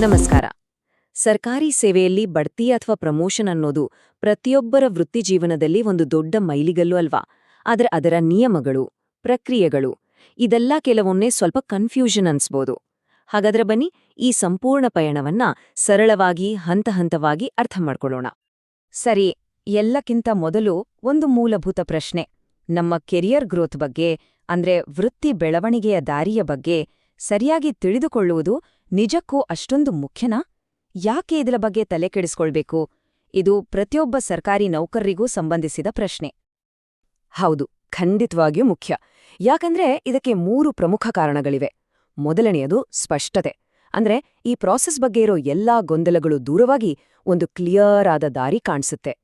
ನಮಸ್ಕಾರ. ಸರ್ಕಾರಿ ಸೇವೆಯಲ್ಲಿ ಬಡ್ತಿ ಅಥವಾ ಪ್ರಮೋಷನ್ ಅನ್ನೋದು ಪ್ರತಿಯೊಬ್ಬರ ವೃತ್ತಿ ಜೀವನದಲ್ಲಿ ಒಂದು ದೊಡ್ಡ ಮೈಲಿಗಲ್ಲು ಅಲ್ವಾ? ಆದರೆ ಅದರ ನಿಯಮಗಳು, ಪ್ರಕ್ರಿಯೆಗಳು, ಇದೆಲ್ಲ ಕೆಲವೊಮ್ಮೆ ಸ್ವಲ್ಪ ಕನ್ಫ್ಯೂಷನ್ ಅನ್ಸ್ಬೋದು. ಹಾಗಾದ್ರೆ ಬನ್ನಿ ಈ ಸಂಪೂರ್ಣ ಪಯಣವನ್ನ ಸರಳವಾಗಿ ಹಂತ ಹಂತವಾಗಿ ಅರ್ಥ ಮಾಡ್ಕೊಳ್ಳೋಣ. ಸರಿ, ಎಲ್ಲಕ್ಕಿಂತ ಮೊದಲು ಒಂದು ಮೂಲಭೂತ ಪ್ರಶ್ನೆ. ನಮ್ಮ ಕೆರಿಯರ್ ಗ್ರೋತ್ ಬಗ್ಗೆ, ಅಂದ್ರೆ ವೃತ್ತಿ ಬೆಳವಣಿಗೆಯ ದಾರಿಯ ಬಗ್ಗೆ ಸರಿಯಾಗಿ ತಿಳಿದುಕೊಳ್ಳುವುದು ನಿಜಕ್ಕೂ ಅಷ್ಟೊಂದು ಮುಖ್ಯನಾ? ಯಾಕೆ ಇದರ ಬಗ್ಗೆ ತಲೆ ಕೆಡಿಸ್ಕೊಳ್ಬೇಕು? ಇದು ಪ್ರತಿಯೊಬ್ಬ ಸರ್ಕಾರಿ ನೌಕರರಿಗೂ ಸಂಬಂಧಿಸಿದ ಪ್ರಶ್ನೆ. ಹೌದು, ಖಂಡಿತವಾಗಿಯೂ ಮುಖ್ಯ. ಯಾಕಂದ್ರೆ ಇದಕ್ಕೆ ಮೂರು ಪ್ರಮುಖ ಕಾರಣಗಳಿವೆ. ಮೊದಲನೆಯದು ಸ್ಪಷ್ಟತೆ. ಅಂದ್ರೆ ಈ ಪ್ರಾಸೆಸ್ ಬಗ್ಗೆ ಇರೋ ಎಲ್ಲಾ ಗೊಂದಲಗಳು ದೂರವಾಗಿ ಒಂದು ಕ್ಲಿಯರ್ ಆದ ದಾರಿ ಕಾಣಿಸುತ್ತೆ.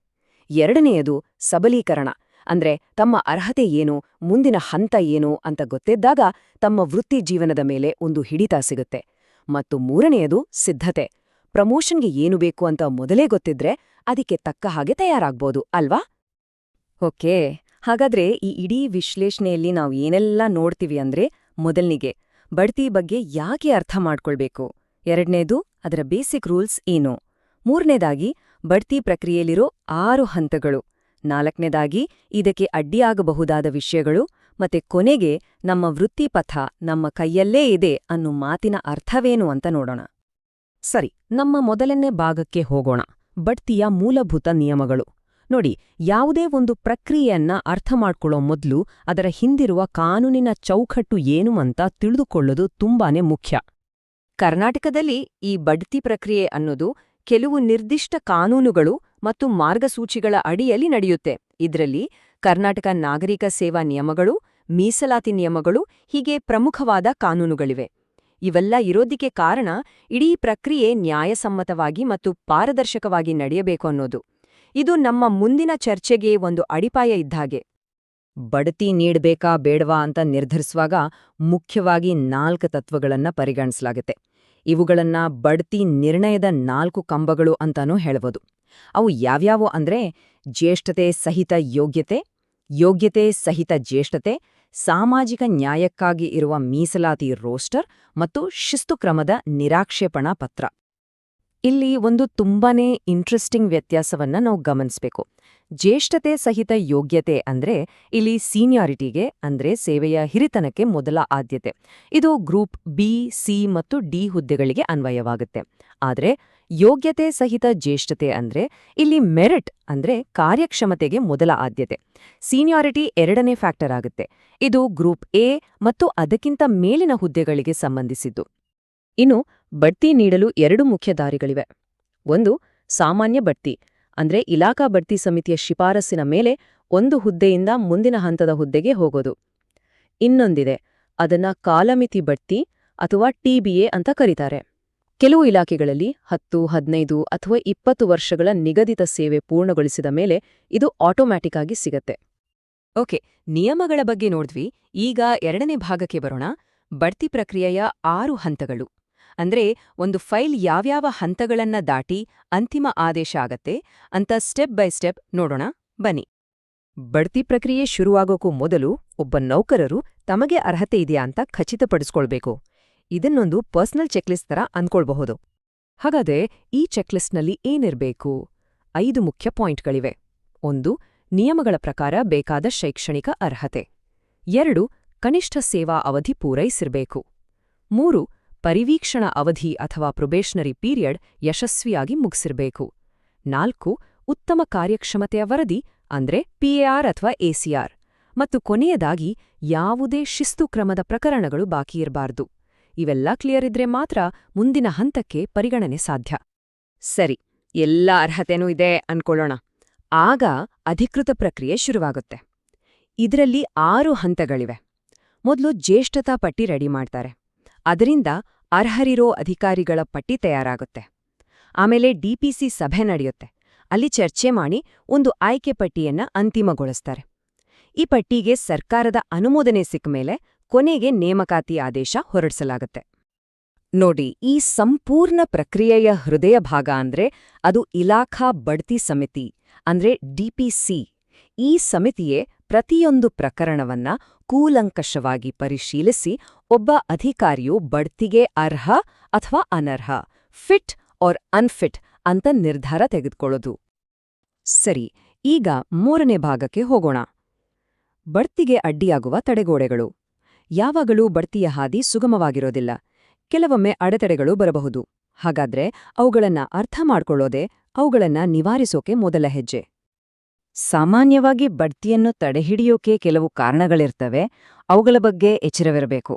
ಎರಡನೆಯದು ಸಬಲೀಕರಣ. ಅಂದ್ರೆ ತಮ್ಮ ಅರ್ಹತೆ ಏನು, ಮುಂದಿನ ಹಂತ ಏನು ಅಂತ ಗೊತ್ತಿದ್ದಾಗ ತಮ್ಮ ವೃತ್ತಿ ಜೀವನದ ಮೇಲೆ ಒಂದು ಹಿಡಿತ ಸಿಗುತ್ತೆ. ಮತ್ತು ಮೂರನೆಯದು ಸಿದ್ಧತೆ. ಪ್ರಮೋಷನ್ಗೆ ಏನು ಬೇಕು ಅಂತ ಮೊದಲೇ ಗೊತ್ತಿದ್ರೆ ಅದಕ್ಕೆ ತಕ್ಕ ಹಾಗೆ ತಯಾರಾಗ್ಬೋದು, ಅಲ್ವಾ? ಓಕೆ, ಹಾಗಾದ್ರೆ ಈ ಇಡೀ ವಿಶ್ಲೇಷಣೆಯಲ್ಲಿ ನಾವು ಏನೆಲ್ಲ ನೋಡ್ತೀವಿ ಅಂದ್ರೆ ಮೊದಲನಿಗೆ ಬಡ್ತಿ ಬಗ್ಗೆ ಯಾಕೆ ಅರ್ಥ ಮಾಡ್ಕೊಳ್ಬೇಕು? ಎರಡನೇದು ಅದರ ಬೇಸಿಕ್ ರೂಲ್ಸ್ ಏನು? ಮೂರನೇದಾಗಿ ಬಡ್ತಿ ಪ್ರಕ್ರಿಯೆಯಲ್ಲಿರೋ ಆರು ಹಂತಗಳು. ನಾಲ್ಕನೇದಾಗಿ, ಇದಕ್ಕೆ ಅಡ್ಡಿಯಾಗಬಹುದಾದ ವಿಷಯಗಳು ಮತ್ತೆ ಕೊನೆಗೆ ನಮ್ಮ ವೃತ್ತಿಪಥ ನಮ್ಮ ಕೈಯಲ್ಲೇ ಇದೆ ಅನ್ನೋ ಮಾತಿನ ಅರ್ಥವೇನು ಅಂತ ನೋಡೋಣ. ಸರಿ, ನಮ್ಮ ಮೊದಲನೇ ಭಾಗಕ್ಕೆ ಹೋಗೋಣ. ಬಡ್ತಿಯ ಮೂಲಭೂತ ನಿಯಮಗಳು. ನೋಡಿ, ಯಾವುದೇ ಒಂದು ಪ್ರಕ್ರಿಯೆಯನ್ನ ಅರ್ಥ ಮಾಡ್ಕೊಳ್ಳೋ ಮೊದಲು ಅದರ ಹಿಂದಿರುವ ಕಾನೂನಿನ ಚೌಕಟ್ಟು ಏನು ಅಂತ ತಿಳಿದುಕೊಳ್ಳೋದು ತುಂಬಾನೇ ಮುಖ್ಯ. ಕರ್ನಾಟಕದಲ್ಲಿ ಈ ಬಡ್ತಿ ಪ್ರಕ್ರಿಯೆ ಅನ್ನೋದು ಕೆಲವು ನಿರ್ದಿಷ್ಟ ಕಾನೂನುಗಳು ಮತ್ತು ಮಾರ್ಗಸೂಚಿಗಳ ಅಡಿಯಲ್ಲಿ ನಡೆಯುತ್ತೆ. ಇದರಲ್ಲಿ ಕರ್ನಾಟಕ ನಾಗರಿಕ ಸೇವಾ ನಿಯಮಗಳು, ಮೀಸಲಾತಿ ನಿಯಮಗಳು ಹೀಗೆ ಪ್ರಮುಖವಾದ ಕಾನೂನುಗಳಿವೆ. ಇವೆಲ್ಲ ಇರೋದಿಕ್ಕೆ ಕಾರಣ ಇಡೀ ಪ್ರಕ್ರಿಯೆ ನ್ಯಾಯಸಮ್ಮತವಾಗಿ ಮತ್ತು ಪಾರದರ್ಶಕವಾಗಿ ನಡೆಯಬೇಕು ಅನ್ನೋದು. ಇದು ನಮ್ಮ ಮುಂದಿನ ಚರ್ಚೆಗೆ ಒಂದು ಅಡಿಪಾಯ ಇದ್ದಾಗೆ. ಬಡತಿ ನೀಡಬೇಕಾ ಬೇಡವಾ ಅಂತ ನಿರ್ಧರಿಸುವಾಗ ಮುಖ್ಯವಾಗಿ ನಾಲ್ಕು ತತ್ವಗಳನ್ನ ಪರಿಗಣಿಸಲಾಗುತ್ತೆ. ಇವುಗಳನ್ನ ಬಡ್ತಿ ನಿರ್ಣಯದ ನಾಲ್ಕು ಕಂಬಗಳು ಅಂತಾನೂ ಹೇಳಬಹುದು ಅವು ಯಾವ್ಯಾವು ಅಂದ್ರೆ ಜ್ಯೇಷ್ಠತೆ ಸಹಿತ ಯೋಗ್ಯತೆ ಯೋಗ್ಯತೆ ಸಹಿತ ಜ್ಯೇಷ್ಠತೆ, ಸಾಮಾಜಿಕ ನ್ಯಾಯಕ್ಕಾಗಿ ಇರುವ ಮೀಸಲಾತಿ ರೋಸ್ಟರ್ ಮತ್ತು ಶಿಸ್ತುಕ್ರಮದ ನಿರಾಕ್ಷೇಪಣಾ ಪತ್ರ. ಇಲ್ಲಿ ಒಂದು ತುಂಬಾನೇ ಇಂಟ್ರೆಸ್ಟಿಂಗ್ ವ್ಯತ್ಯಾಸವನ್ನ ನಾವು ಗಮನಿಸಬೇಕು. ಜ್ಯೇಷ್ಠತೆ ಸಹಿತ ಯೋಗ್ಯತೆ ಅಂದ್ರೆ ಇಲ್ಲಿ ಸೀನಿಯಾರಿಟಿಗೆ ಅಂದ್ರೆ ಸೇವೆಯ ಹಿರಿತನಕ್ಕೆ ಮೊದಲ ಆದ್ಯತೆ. ಇದು ಗ್ರೂಪ್ ಬಿ, ಸಿ ಮತ್ತು ಡಿ ಹುದ್ದೆಗಳಿಗೆ ಅನ್ವಯವಾಗುತ್ತೆ. ಆದರೆ ಯೋಗ್ಯತೆ ಸಹಿತ ಜ್ಯೇಷ್ಠತೆ ಅಂದ್ರೆ ಇಲ್ಲಿ ಮೆರಿಟ್ ಅಂದ್ರೆ ಕಾರ್ಯಕ್ಷಮತೆಗೆ ಮೊದಲ ಆದ್ಯತೆ. ಸೀನಿಯಾರಿಟಿ ಎರಡನೇ ಫ್ಯಾಕ್ಟರ್ ಆಗುತ್ತೆ. ಇದು ಗ್ರೂಪ್ ಎ ಮತ್ತು ಅದಕ್ಕಿಂತ ಮೇಲಿನ ಹುದ್ದೆಗಳಿಗೆ ಸಂಬಂಧಿಸಿದ್ದು. ಇನ್ನು ಬಡ್ತಿ ನೀಡಲು ಎರಡು ಮುಖ್ಯ ದಾರಿಗಳಿವೆ. ಒಂದು, ಸಾಮಾನ್ಯ ಬಡ್ತಿ. ಅಂದ್ರೆ ಇಲಾಖಾ ಬಡ್ತಿ ಸಮಿತಿಯ ಶಿಫಾರಸ್ಸಿನ ಮೇಲೆ ಒಂದು ಹುದ್ದೆಯಿಂದ ಮುಂದಿನ ಹಂತದ ಹುದ್ದೆಗೆ ಹೋಗೋದು. ಇನ್ನೊಂದಿದೆ, ಅದನ್ನ ಕಾಲಮಿತಿ ಬಡ್ತಿ ಅಥವಾ ಟಿಬಿಎ ಅಂತ ಕರೀತಾರೆ. ಕೆಲವು ಇಲಾಖೆಗಳಲ್ಲಿ ಹತ್ತು, ಹದಿನೈದು ಅಥವಾ ಇಪ್ಪತ್ತು ವರ್ಷಗಳ ನಿಗದಿತ ಸೇವೆ ಪೂರ್ಣಗೊಳಿಸಿದ ಮೇಲೆ ಇದು ಆಟೋಮ್ಯಾಟಿಕ್ ಆಗಿ ಸಿಗತ್ತೆ. ಓಕೆ, ನಿಯಮಗಳ ಬಗ್ಗೆ ನೋಡಿದ್ವಿ, ಈಗ ಎರಡನೇ ಭಾಗಕ್ಕೆ ಬರೋಣ. ಬಡ್ತಿ ಪ್ರಕ್ರಿಯೆಯ ಆರು ಹಂತಗಳು. ಅಂದ್ರೆ ಒಂದು ಫೈಲ್ ಯಾವ್ಯಾವ ಹಂತಗಳನ್ನ ದಾಟಿ ಅಂತಿಮ ಆದೇಶ ಆಗತ್ತೆ ಅಂತ ಸ್ಟೆಪ್ ಬೈ ಸ್ಟೆಪ್ ನೋಡೋಣ, ಬನ್ನಿ. ಬಡ್ತಿ ಪ್ರಕ್ರಿಯೆ ಶುರುವಾಗೋಕ್ಕೂ ಮೊದಲು ಒಬ್ಬ ನೌಕರರು ತಮಗೆ ಅರ್ಹತೆ ಇದೆಯಾ ಅಂತ ಖಚಿತಪಡಿಸ್ಕೊಳ್ಬೇಕು. ಇದನ್ನೊಂದು ಪರ್ಸನಲ್ ಚೆಕ್ಲಿಸ್ಟ್ ತರ ಅಂದ್ಕೊಳ್ಬಹುದು ಹಾಗಾದ್ರೆ ಈ ಚೆಕ್ಲಿಸ್ಟ್ನಲ್ಲಿ ಏನಿರಬೇಕು? ಐದು ಮುಖ್ಯ ಪಾಯಿಂಟ್ಗಳಿವೆ. ಒಂದು, ನಿಯಮಗಳ ಪ್ರಕಾರ ಬೇಕಾದ ಶೈಕ್ಷಣಿಕ ಅರ್ಹತೆ. ಎರಡು, ಕನಿಷ್ಠ ಸೇವಾ ಅವಧಿ ಪೂರೈಸಿರಬೇಕು. ಮೂರು ಪರಿವೀಕ್ಷಣಾ ಅವಧಿ ಅಥವಾ ಪ್ರೊಬೇಷನರಿ ಪೀರಿಯಡ್ ಯಶಸ್ವಿಯಾಗಿ ಮುಗಿಸಿರಬೇಕು. ನಾಲ್ಕು, ಉತ್ತಮ ಕಾರ್ಯಕ್ಷಮತೆಯ ವರದಿ, ಅಂದ್ರೆ ಪಿಎಆರ್ ಅಥವಾ ಎಸಿಆರ್ ಮತ್ತು ಕೊನೆಯದಾಗಿ, ಯಾವುದೇ ಶಿಸ್ತು ಕ್ರಮದ ಪ್ರಕರಣಗಳು ಬಾಕಿ ಇರಬಾರ್ದು. ಇವೆಲ್ಲ ಕ್ಲಿಯರ್ ಇದ್ರೆ ಮಾತ್ರ ಮುಂದಿನ ಹಂತಕ್ಕೆ ಪರಿಗಣನೆ ಸಾಧ್ಯ. ಸರಿ, ಎಲ್ಲ ಅರ್ಹತೆನೂ ಇದೆ ಅನ್ಕೊಳ್ಳೋಣ. ಆಗ ಅಧಿಕೃತ ಪ್ರಕ್ರಿಯೆ ಶುರುವಾಗುತ್ತೆ. ಇದರಲ್ಲಿ ಆರು ಹಂತಗಳಿವೆ. ಮೊದಲು ಜ್ಯೇಷ್ಠತಾ ಪಟ್ಟಿ ರೆಡಿ ಮಾಡ್ತಾರೆ. ಅದರಿಂದ ಅರ್ಹರಿರೋ ಅಧಿಕಾರಿಗಳ ಪಟ್ಟಿ ತಯಾರಾಗುತ್ತೆ. ಆಮೇಲೆ ಡಿಪಿಸಿ ಸಭೆ ನಡೆಯುತ್ತೆ. ಅಲ್ಲಿ ಚರ್ಚೆ ಮಾಡಿ ಒಂದು ಆಯ್ಕೆ ಪಟ್ಟಿಯನ್ನ ಅಂತಿಮಗೊಳಿಸ್ತಾರೆ. ಈ ಪಟ್ಟಿಗೆ ಸರ್ಕಾರದ ಅನುಮೋದನೆ ಸಿಕ್ಕ ಮೇಲೆ ಕೊನೆಗೆ ನೇಮಕಾತಿ ಆದೇಶ ಹೊರಡಿಸಲಾಗುತ್ತೆ. ನೋಡಿ, ಈ ಸಂಪೂರ್ಣ ಪ್ರಕ್ರಿಯೆಯ ಹೃದಯ ಭಾಗ ಅಂದ್ರೆ ಅದು ಇಲಾಖಾ ಬಡ್ತಿ ಸಮಿತಿ ಅಂದ್ರೆ ಡಿಪಿಸಿ ಈ ಸಮಿತಿಯೇ ಪ್ರತಿಯೊಂದು ಪ್ರಕರಣವನ್ನ ಕೂಲಂಕಷವಾಗಿ ಪರಿಶೀಲಿಸಿ ಒಬ್ಬ ಅಧಿಕಾರಿಯು ಬಡ್ತಿಗೆ ಅರ್ಹ ಅಥವಾ ಅನರ್ಹ, ಫಿಟ್ ಆರ್ ಅನ್ಫಿಟ್ ಅಂತ ನಿರ್ಧಾರ ತೆಗೆದುಕೊಳ್ಳೋದು. ಸರಿ, ಈಗ ಮೂರನೇ ಭಾಗಕ್ಕೆ ಹೋಗೋಣ. ಬಡ್ತಿಗೆ ಅಡ್ಡಿಯಾಗುವ ತಡೆಗೋಡೆಗಳು. ಯಾವಾಗಲೂ ಬಡ್ತಿಯ ಹಾದಿ ಸುಗಮವಾಗಿರೋದಿಲ್ಲ. ಕೆಲವೊಮ್ಮೆ ಅಡೆತಡೆಗಳು ಬರಬಹುದು. ಹಾಗಾದ್ರೆ ಅವುಗಳನ್ನ ಅರ್ಥ ಮಾಡ್ಕೊಳ್ಳೋದೆ ಅವುಗಳನ್ನ ನಿವಾರಿಸೋಕೆ ಮೊದಲ ಹೆಜ್ಜೆ. ಸಾಮಾನ್ಯವಾಗಿ ಬಡ್ತಿಯನ್ನು ತಡೆಹಿಡಿಯೋಕೆ ಕೆಲವು ಕಾರಣಗಳಿರ್ತವೆ, ಅವುಗಳ ಬಗ್ಗೆ ಎಚ್ಚರವಿರಬೇಕು.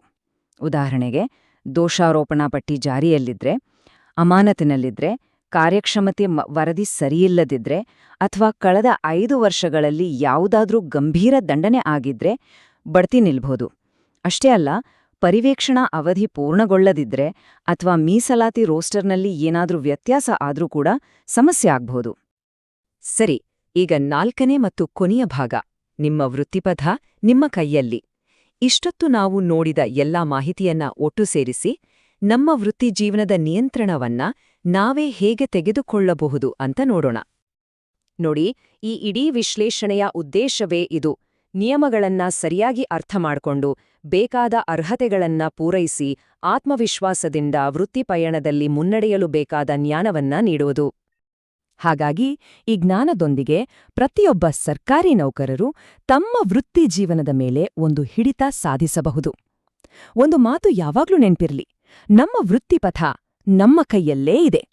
ಉದಾಹರಣೆಗೆ, ದೋಷಾರೋಪಣಾ ಪಟ್ಟಿ ಜಾರಿಯಲ್ಲಿದ್ರೆ, ಅಮಾನತಿನಲ್ಲಿದ್ರೆ, ಕಾರ್ಯಕ್ಷಮತೆ ವರದಿ ಸರಿಯಿಲ್ಲದಿದ್ರೆ, ಅಥವಾ ಕಳೆದ ಐದು ವರ್ಷಗಳಲ್ಲಿ ಯಾವುದಾದ್ರೂ ಗಂಭೀರ ದಂಡನೆ ಆಗಿದ್ರೆ ಬಡ್ತಿ ನಿಲ್ಬಹುದು ಅಷ್ಟೇ ಅಲ್ಲ, ಪರಿವೇಕ್ಷಣಾ ಅವಧಿ ಪೂರ್ಣಗೊಳ್ಳದಿದ್ರೆ ಅಥವಾ ಮೀಸಲಾತಿ ರೋಸ್ಟರ್ನಲ್ಲಿ ಏನಾದ್ರೂ ವ್ಯತ್ಯಾಸ ಆದ್ರೂ ಕೂಡ ಸಮಸ್ಯೆ ಆಗ್ಬಹುದು ಸರಿ ಈಗ ನಾಲ್ಕನೇ ಮತ್ತು ಕೊನೆಯ ಭಾಗ. ನಿಮ್ಮ ವೃತ್ತಿಪಥ, ನಿಮ್ಮ ಕೈಯಲ್ಲಿ. ಇಷ್ಟೊತ್ತು ನಾವು ನೋಡಿದ ಎಲ್ಲಾ ಮಾಹಿತಿಯನ್ನ ಒಟ್ಟು ಸೇರಿಸಿ, ನಮ್ಮ ವೃತ್ತಿ ಜೀವನದ ನಿಯಂತ್ರಣವನ್ನ ನಾವೇ ಹೇಗೆ ತೆಗೆದುಕೊಳ್ಳಬಹುದು ಅಂತ ನೋಡೋಣ. ನೋಡಿ, ಈ ಇಡೀ ವಿಶ್ಲೇಷಣೆಯ ಉದ್ದೇಶವೇ ಇದು. ನಿಯಮಗಳನ್ನ ಸರಿಯಾಗಿ ಅರ್ಥ ಮಾಡ್ಕೊಂಡು, ಬೇಕಾದ ಅರ್ಹತೆಗಳನ್ನ ಪೂರೈಸಿ, ಆತ್ಮವಿಶ್ವಾಸದಿಂದ ವೃತ್ತಿಪಯಣದಲ್ಲಿ ಮುನ್ನಡೆಯಲು ಬೇಕಾದ ಜ್ಞಾನವನ್ನ ನೀಡುವುದು. ಹಾಗಾಗಿ ಈ ಜ್ಞಾನದೊಂದಿಗೆ ಪ್ರತಿಯೊಬ್ಬ ಸರ್ಕಾರಿ ನೌಕರರು ತಮ್ಮ ವೃತ್ತಿ ಜೀವನದ ಮೇಲೆ ಒಂದು ಹಿಡಿತ ಸಾಧಿಸಬಹುದು. ಒಂದು ಮಾತು ಯಾವಾಗ್ಲೂ ನೆನ್ಪಿರ್ಲಿ, ನಮ್ಮ ವೃತ್ತಿಪಥ ನಮ್ಮ ಕೈಯಲ್ಲೇ ಇದೆ.